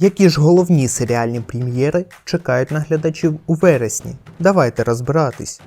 Які ж головні серіальні прем'єри чекають на глядачів у вересні? Давайте розбиратись.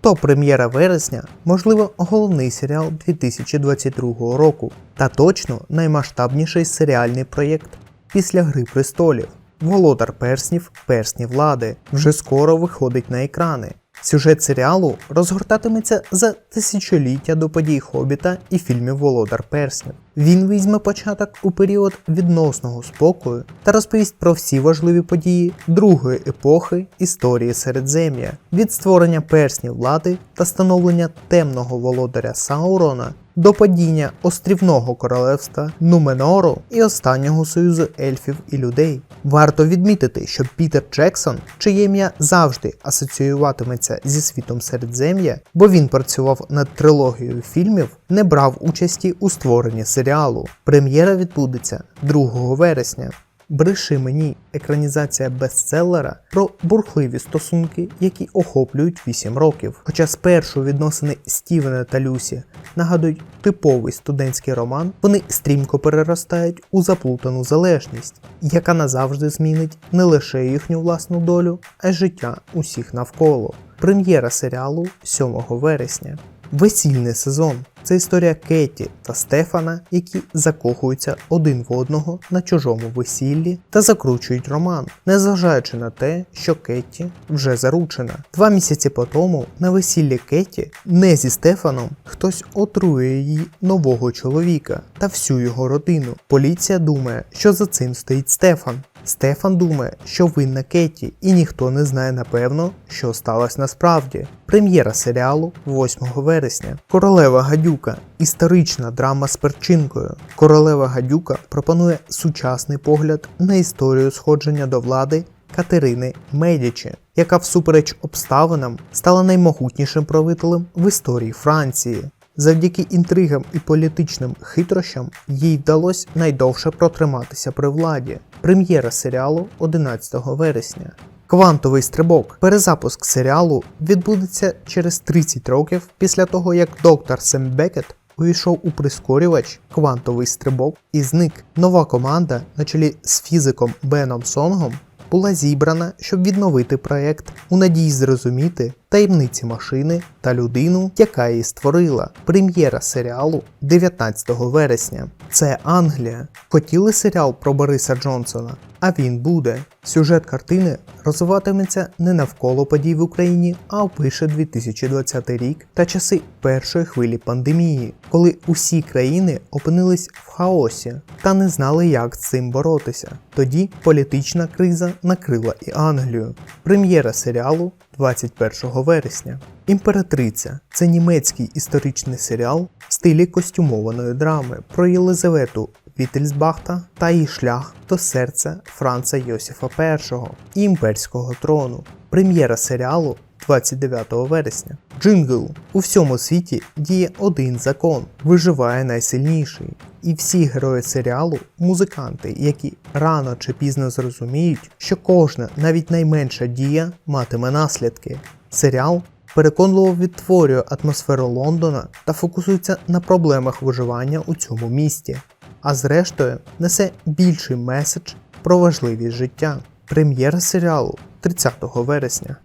То прем'єра вересня, можливо, головний серіал 2022 року, та точно наймасштабніший серіальний проєкт після Гри престолів. Володар перснів, персні влади вже скоро виходить на екрани. Сюжет серіалу розгортатиметься за тисячоліття до подій Хобіта і фільмів Володар Перснів. Він візьме початок у період відносного спокою та розповість про всі важливі події другої епохи історії Середзем'я від створення перснів влади та становлення темного володаря Саурона до падіння острівного королевства Нуменору і останнього союзу ельфів і людей. Варто відмітити, що Пітер Джексон, чиє ім'я завжди асоціюватиметься зі світом Середзем'я, бо він працював над трилогією фільмів, не брав участі у створенні серіалу. Прем'єра відбудеться 2 вересня. Бреши мені екранізація бестселера про бурхливі стосунки, які охоплюють 8 років. Хоча спершу відносини Стівена та Люсі нагадують типовий студентський роман, вони стрімко переростають у заплутану залежність, яка назавжди змінить не лише їхню власну долю, а й життя усіх навколо. Прем'єра серіалу 7 вересня. Весільний сезон це історія Кеті та Стефана, які закохуються один в одного на чужому весіллі та закручують роман, незважаючи на те, що Кетті вже заручена. Два місяці по тому на весіллі Кетті не зі Стефаном хтось отрує її нового чоловіка та всю його родину. Поліція думає, що за цим стоїть Стефан. Стефан думає, що винна Кетті, і ніхто не знає напевно, що сталося насправді. Прем'єра серіалу 8 вересня. Королева гадюка історична драма з перчинкою. Королева гадюка пропонує сучасний погляд на історію сходження до влади Катерини Медічі, яка всупереч обставинам стала наймогутнішим правителем в історії Франції. Завдяки інтригам і політичним хитрощам їй вдалося найдовше протриматися при владі. Прем'єра серіалу 11 вересня. Квантовий стрибок. Перезапуск серіалу відбудеться через 30 років після того, як доктор Сем Бекет увійшов у прискорювач квантовий стрибок і зник. Нова команда на чолі з фізиком Беном Сонгом була зібрана, щоб відновити проект у надії зрозуміти таємниці машини та людину, яка її створила. Прем'єра серіалу 19 вересня. Це Англія. Хотіли серіал про Бориса Джонсона, а він буде. Сюжет картини розвиватиметься не навколо подій в Україні, а опише 2020 рік та часи першої хвилі пандемії, коли усі країни опинились в хаосі та не знали, як з цим боротися. Тоді політична криза накрила і Англію. Прем'єра серіалу 21 вересня. Імператриця це німецький історичний серіал в стилі костюмованої драми про Єлизавету Віттельсбахта та її шлях до серця Франца Йосифа і імперського трону. Прем'єра серіалу 29 вересня. Джингл у всьому світі діє один закон: виживає найсильніший. І всі герої серіалу музиканти, які рано чи пізно зрозуміють, що кожна, навіть найменша дія матиме наслідки. Серіал переконливо відтворює атмосферу Лондона та фокусується на проблемах виживання у цьому місті, а зрештою несе більший меседж про важливість життя. Прем'єра серіалу 30 вересня.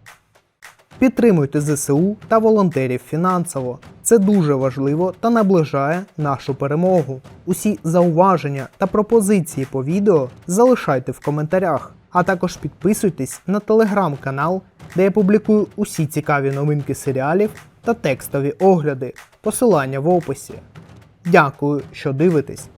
Підтримуйте ЗСУ та волонтерів фінансово. Це дуже важливо та наближає нашу перемогу. Усі зауваження та пропозиції по відео залишайте в коментарях, а також підписуйтесь на телеграм-канал, де я публікую усі цікаві новинки серіалів та текстові огляди. Посилання в описі. Дякую, що дивитесь.